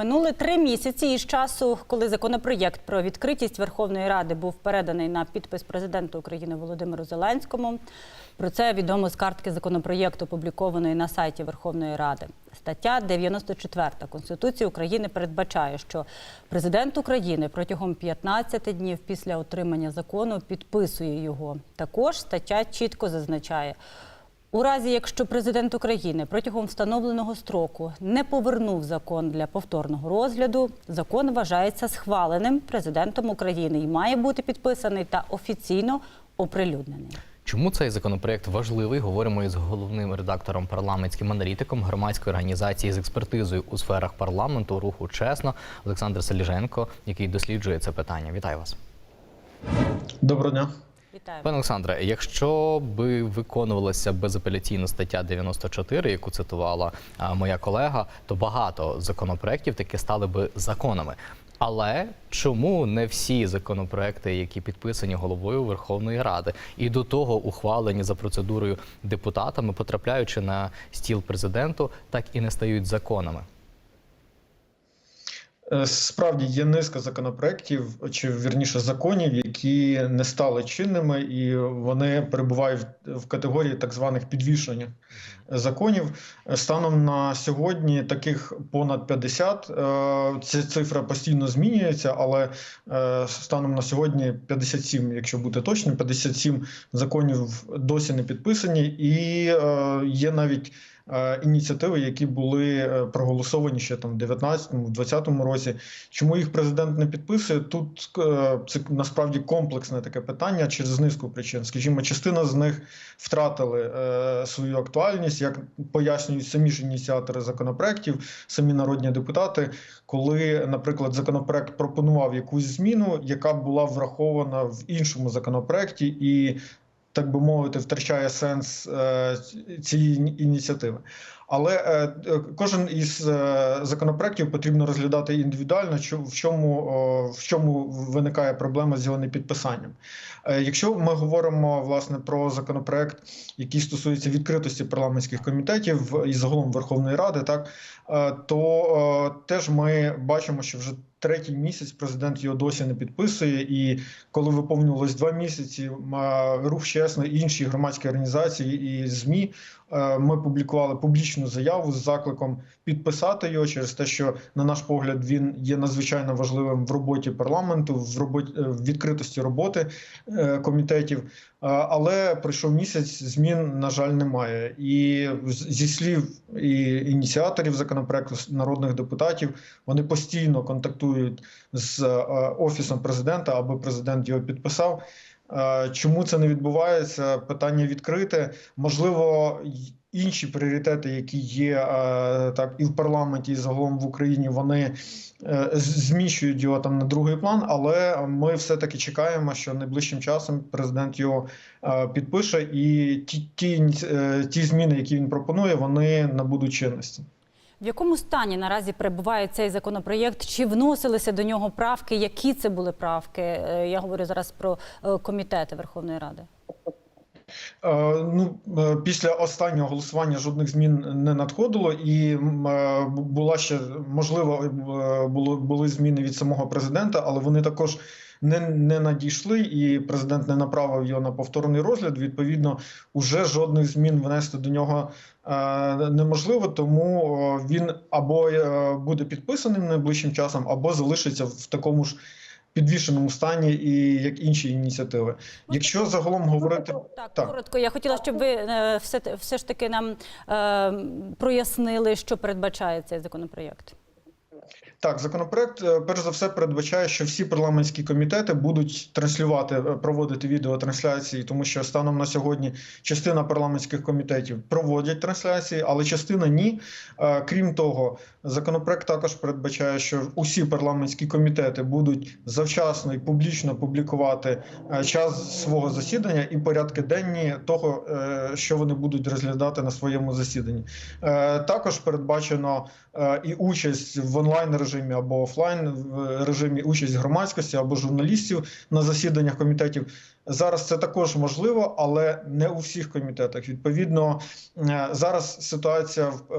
Минули три місяці із часу, коли законопроєкт про відкритість Верховної Ради був переданий на підпис президенту України Володимиру Зеленському. Про це відомо з картки законопроєкту, опублікованої на сайті Верховної Ради. Стаття 94 Конституції України передбачає, що президент України протягом 15 днів після отримання закону підписує його. Також стаття чітко зазначає. У разі, якщо президент України протягом встановленого строку не повернув закон для повторного розгляду, закон вважається схваленим президентом України і має бути підписаний та офіційно оприлюднений. Чому цей законопроект важливий? Говоримо із головним редактором парламентським аналітиком громадської організації з експертизою у сферах парламенту руху чесно Олександр Селіженко, який досліджує це питання. Вітаю вас. Доброго дня. Вітаю. Пане Олександре, якщо би виконувалася безапеляційна стаття 94, яку цитувала моя колега, то багато законопроєктів таки стали би законами. Але чому не всі законопроекти, які підписані головою Верховної Ради, і до того ухвалені за процедурою депутатами, потрапляючи на стіл президенту, так і не стають законами? Е, Справді є низка законопроєктів, чи вірніше законів, які не стали чинними, і вони перебувають в категорії так званих підвішення законів. Е, Станом на сьогодні таких понад 50. Е, Ця цифра постійно змінюється, але е, станом на сьогодні 57, якщо бути точним, 57 законів досі не підписані, і є навіть ініціативи, які були е, проголосовані ще там в 19-му, в 20-му році. Чому їх президент не підписує? Тут е, це насправді комплексне таке питання через низку причин. Скажімо, частина з них втратили е, свою актуальність, як пояснюють самі ж ініціатори законопроєктів, самі народні депутати, коли, наприклад, законопроект пропонував якусь зміну, яка була врахована в іншому законопроекті і так би мовити, втрачає сенс е, цієї ініціативи. Але е, е, кожен із е, законопроєктів потрібно розглядати індивідуально, в чому, в чому виникає проблема з його непідписанням. Якщо ми говоримо власне про законопроект, який стосується відкритості парламентських комітетів і загалом Верховної Ради, так то теж ми бачимо, що вже третій місяць президент його досі не підписує. І коли виповнилось два місяці, рух чесно, інші громадські організації і змі ми публікували публічну заяву з закликом підписати його через те, що на наш погляд він є надзвичайно важливим в роботі парламенту, в роботі е, в відкритості роботи е, комітетів. Е, Але пройшов місяць, змін на жаль немає. І зі слів і ініціаторів законопроекту народних депутатів вони постійно контактують з е, офісом президента, аби президент його підписав. Е, Чому це не відбувається? Питання відкрите. Можливо, інші пріоритети, які є е, так і в парламенті, і загалом в Україні, вони е, зміщують його там на другий план. Але ми все таки чекаємо, що найближчим часом президент його підпише, і ті, ті, ті зміни, які він пропонує, вони набудуть чинності. В якому стані наразі перебуває цей законопроєкт? Чи вносилися до нього правки? Які це були правки? Е, Я говорю зараз про е, комітети Верховної Ради. Е, Ну, е, після останнього голосування жодних змін не надходило, і е, бу- була ще можливо було були зміни від самого президента, але вони також не, не надійшли, і президент не направив його на повторний розгляд. Відповідно, уже жодних змін внести до нього е, неможливо, тому він або буде підписаним найближчим часом, або залишиться в такому ж. Підвішеному стані і як інші ініціативи. Якщо загалом говорити Так, Так. коротко. Я хотіла, щоб ви е, все, все ж таки нам е, прояснили, що передбачає цей законопроєкт. Так, законопроект е, перш за все передбачає, що всі парламентські комітети будуть транслювати, е, проводити відеотрансляції, тому що станом на сьогодні частина парламентських комітетів проводять трансляції, але частина ні. Е, Крім того, законопроект також передбачає, що усі парламентські комітети будуть завчасно і публічно публікувати час свого засідання і порядки денні того, що вони будуть розглядати на своєму засіданні. Також передбачено і участь в онлайн онлайн режимі або офлайн в режимі участь громадськості або журналістів на засіданнях комітетів. Зараз це також можливо, але не у всіх комітетах. Відповідно, е, зараз ситуація в- е,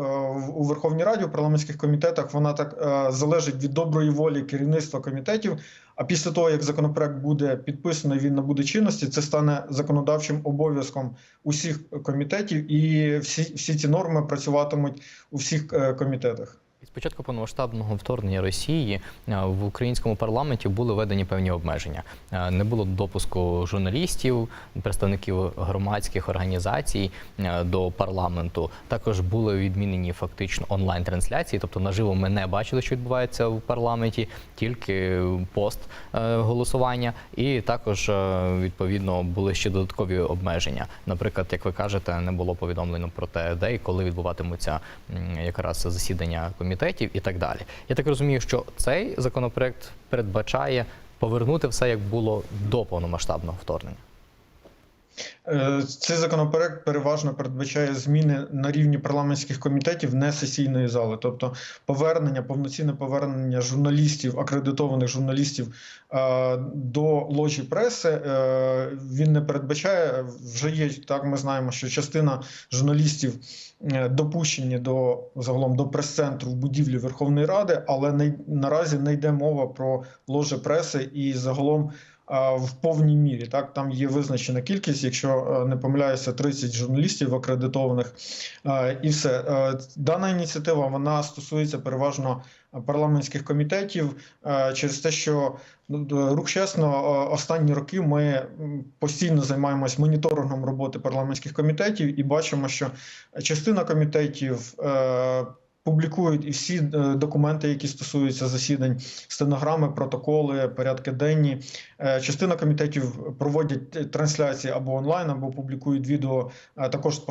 у Верховній Раді у парламентських комітетах вона так е, залежить від доброї волі керівництва комітетів. А після того, як законопроект буде підписаний, він набуде чинності, це стане законодавчим обов'язком усіх комітетів, і всі, всі ці норми працюватимуть у всіх комітетах. З початку повномасштабного вторгнення Росії е, в українському парламенті були введені певні обмеження. Е, Не було допуску журналістів, представників громадських організацій е, до парламенту. Також були відмінені фактично онлайн-трансляції, тобто наживо ми не бачили, що відбувається в парламенті, тільки пост голосування, і також відповідно були ще додаткові обмеження. Наприклад, як ви кажете, не було повідомлено про те, де і коли відбуватимуться якраз засідання комітетів і так далі. Я так розумію, що цей законопроект передбачає повернути все як було до повномасштабного вторгнення. Е, Цей законопроект переважно передбачає зміни на рівні парламентських комітетів не сесійної зали, тобто повернення, повноцінне повернення журналістів, акредитованих журналістів е, до ложі преси. е, Він не передбачає вже є так. Ми знаємо, що частина журналістів допущені до загалом до прес-центру в будівлі Верховної Ради, але наразі не йде мова про ложі преси і загалом в повній мірі. Так, там є визначена кількість, якщо е, не помиляюся, 30 журналістів акредитованих. Е, І все. Е, Дана ініціатива вона стосується переважно парламентських комітетів через те, що ну, рух чесно, останні роки ми постійно займаємось моніторингом роботи парламентських комітетів і бачимо, що частина комітетів. Публікують і всі е, документи, які стосуються засідань, стенограми, протоколи, порядки денні. Е, Частина комітетів проводять е, трансляції або онлайн, або публікують відео також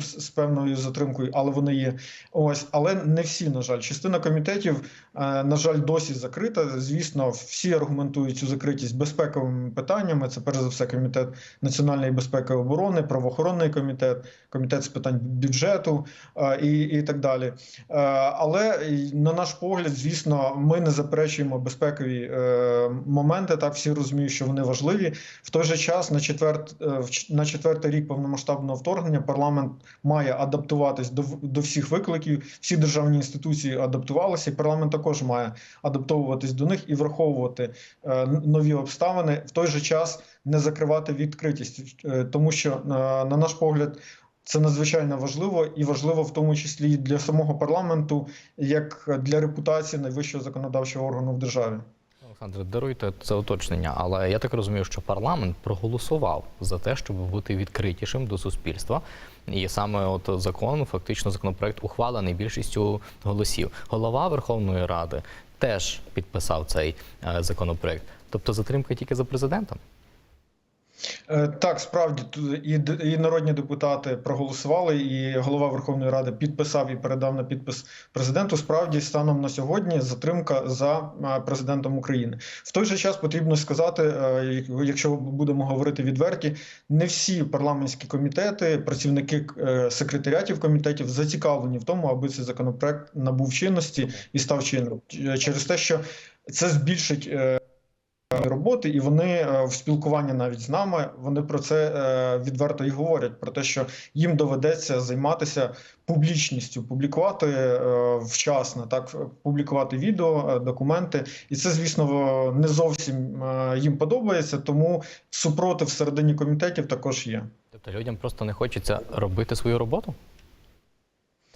з з певною затримкою, але вони є. Ось, але не всі, на жаль. Частина комітетів, на жаль, досі закрита. Звісно, всі аргументують цю закритість безпековими питаннями. Це перш за все комітет національної безпеки і оборони, правоохоронний комітет, комітет з питань бюджету і, і так далі. Е, Але на наш погляд, звісно, ми не заперечуємо безпекові е, моменти. Так всі розуміють, що вони важливі. В той же час на четверт е, на четвертий рік повномасштабного вторгнення парламент має адаптуватись до до всіх викликів. Всі державні інституції адаптувалися, і парламент також має адаптовуватись до них і враховувати нові обставини. В той же час не закривати відкритість, тому що на наш погляд. Це надзвичайно важливо і важливо в тому числі для самого парламенту, як для репутації найвищого законодавчого органу в державі. Олександр, даруйте це уточнення, але я так розумію, що парламент проголосував за те, щоб бути відкритішим до суспільства. І саме от закон, фактично, законопроект ухвалений більшістю голосів. Голова Верховної Ради теж підписав цей е, законопроект. Тобто затримка тільки за президентом. Е, Так, справді і, народні депутати проголосували, і голова Верховної Ради підписав і передав на підпис президенту. Справді, станом на сьогодні затримка за е, президентом України. В той же час потрібно сказати, е, якщо будемо говорити відверті, не всі парламентські комітети, працівники секретаріатів комітетів зацікавлені в тому, аби цей законопроект набув чинності і став чинним через те, що це збільшить. Роботи, і вони е, в спілкуванні навіть з нами вони про це е, відверто і говорять: про те, що їм доведеться займатися публічністю, публікувати е, вчасно, так публікувати відео, документи, і це, звісно, не зовсім їм подобається, тому супротив всередині комітетів також є. Тобто людям просто не хочеться робити свою роботу.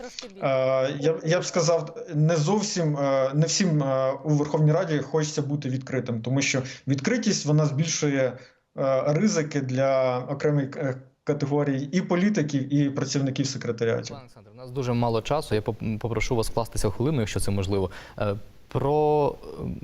Трошки більше. Е, Я, я б сказав, не зовсім е, не всім е, у Верховній Раді хочеться бути відкритим, тому що відкритість вона збільшує е, ризики для окремих е, категорій і політиків, і працівників секретаріатів. Пане Олександр, у нас дуже мало часу. Я поп- попрошу вас скластися в хвилину, якщо це можливо. Про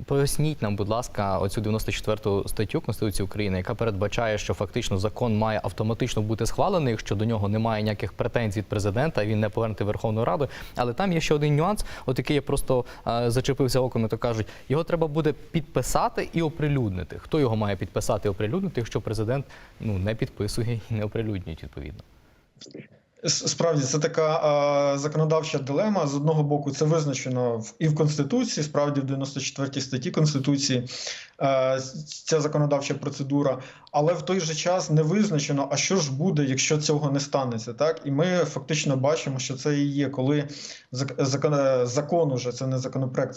поясніть нам, будь ласка, оцю 94 статтю Конституції України, яка передбачає, що фактично закон має автоматично бути схвалений, якщо до нього немає ніяких претензій від президента, він не повернути Верховну Раду. Але там є ще один нюанс, от який я просто е, зачепився оком, і то кажуть, його треба буде підписати і оприлюднити. Хто його має підписати і оприлюднити, якщо президент ну не підписує і не оприлюднює відповідно? Справді це така а, законодавча дилема. З одного боку, це визначено в, і в Конституції, справді в 94 статті Конституції а, ця законодавча процедура, але в той же час не визначено, а що ж буде, якщо цього не станеться. Так і ми фактично бачимо, що це і є, коли зак- закон, е, закон уже це не законопроект,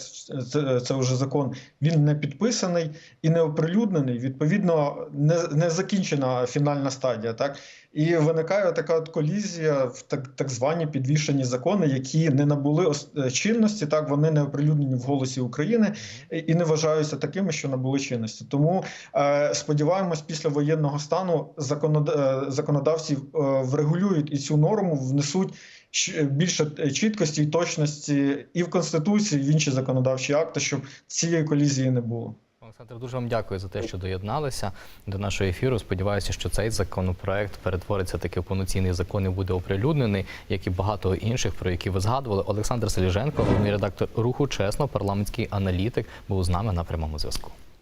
це, це вже закон. Він не підписаний і не оприлюднений. Відповідно, не, не закінчена фінальна стадія. Так і виникає така от колізія в так, так звані підвішені закони, які не набули е, чинності, так вони не оприлюднені в голосі України і не вважаються такими, що набули чинності. Тому е, сподіваємось, після воєнного стану е, законодавці е, врегулюють і цю норму, внесуть більше е, чіткості і точності і в конституції, і в інші законодавчі акти, щоб цієї колізії не було. Олександр, дуже вам дякую за те, що доєдналися до нашого ефіру. Сподіваюся, що цей законопроект перетвориться таки в повноцінний закон і буде оприлюднений, як і багато інших, про які ви згадували. Олександр Селіженко, головний редактор руху чесно, парламентський аналітик, був з нами на прямому зв'язку.